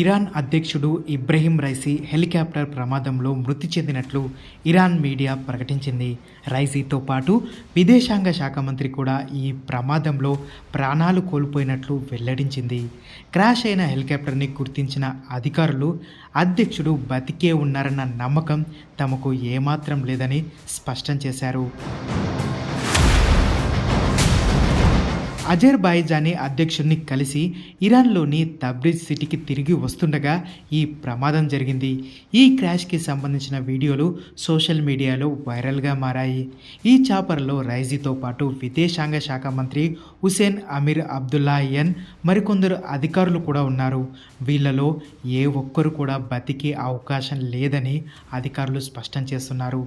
Iran అధ్యక్షుడు Ebrahim Raisi helicopter ప్రమాదంలో మృతి చెందినట్లు ఇరాన్ మీడియా ప్రకటించింది. రైసీతో పాటు విదేశాంగ శాఖ మంత్రి కూడా ఈ ప్రమాదంలో ప్రాణాలు కోల్పోయినట్లు వెల్లడించింది. క్రాష్ అయిన హెలికాప్టర్ని గుర్తించిన అధికారులు అధ్యక్షుడు బతికే ఉన్నారన్న నమ్మకం తమకు ఏమాత్రం లేదని స్పష్టం చేశారు. అజర్బైజానీ అధ్యక్షుడిని కలిసి ఇరాన్లోని తబ్రిజ్ సిటీకి తిరిగి వస్తుండగా ఈ ప్రమాదం జరిగింది. ఈ క్రాష్కి సంబంధించిన వీడియోలు సోషల్ మీడియాలో వైరల్గా మారాయి. ఈ చాపర్లో రైజీతో పాటు విదేశాంగ శాఖ మంత్రి హుసేన్ అమీర్ అబ్దుల్లాయన్ మరికొందరు అధికారులు కూడా ఉన్నారు. వీళ్ళలో ఏ ఒక్కరు కూడా బతికే అవకాశం లేదని అధికారులు స్పష్టం చేస్తున్నారు.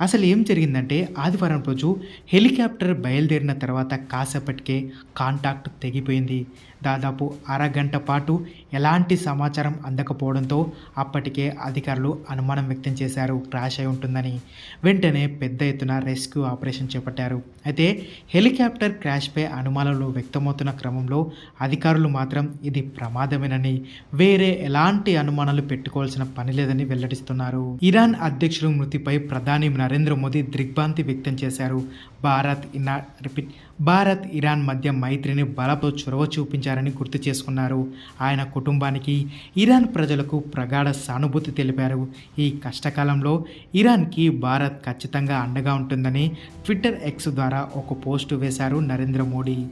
అసలు ఏం జరిగిందంటే ఆదివారం రోజు హెలికాప్టర్ బయలుదేరిన తర్వాత కాసేపటికే కాంటాక్ట్ తెగిపోయింది. దాదాపు అరగంట పాటు ఎలాంటి సమాచారం అందకపోవడంతో అప్పటికే అధికారులు అనుమానం వ్యక్తం చేశారు. క్రాష్ అయి ఉంటుందని. వెంటనే పెద్ద ఎత్తున రెస్క్యూ ఆపరేషన్ చేపట్టారు. అయితే హెలికాప్టర్ క్రాష్పై అనుమానాలు వ్యక్తమవుతున్న క్రమంలో అధికారులు మాత్రం ఇది ప్రమాదమేనని వేరే ఎలాంటి అనుమానాలు పెట్టుకోవాల్సిన పని లేదని వెల్లడిస్తున్నారు. ఇరాన్ అధ్యక్షుడు మృతిపై ప్రధాని నరేంద్ర మోదీ దిగ్భ్రాంతి వ్యక్తం చేశారు. భారత్ ఇనా రిపీట్ భారత్ ఇరాన్ మధ్య మైత్రిని బలపు చొరవ చూపించారని గుర్తు చేసుకున్నారు. ఆయన కుటుంబానికి ఇరాన్ ప్రజలకు ప్రగాఢ సానుభూతి తెలిపారు. ఈ కష్టకాలంలో ఇరాన్కి భారత్ ఖచ్చితంగా అండగా ఉంటుందని ట్విట్టర్ ఎక్స్ ద్వారా ఒక పోస్టు వేశారు నరేంద్ర మోడీ.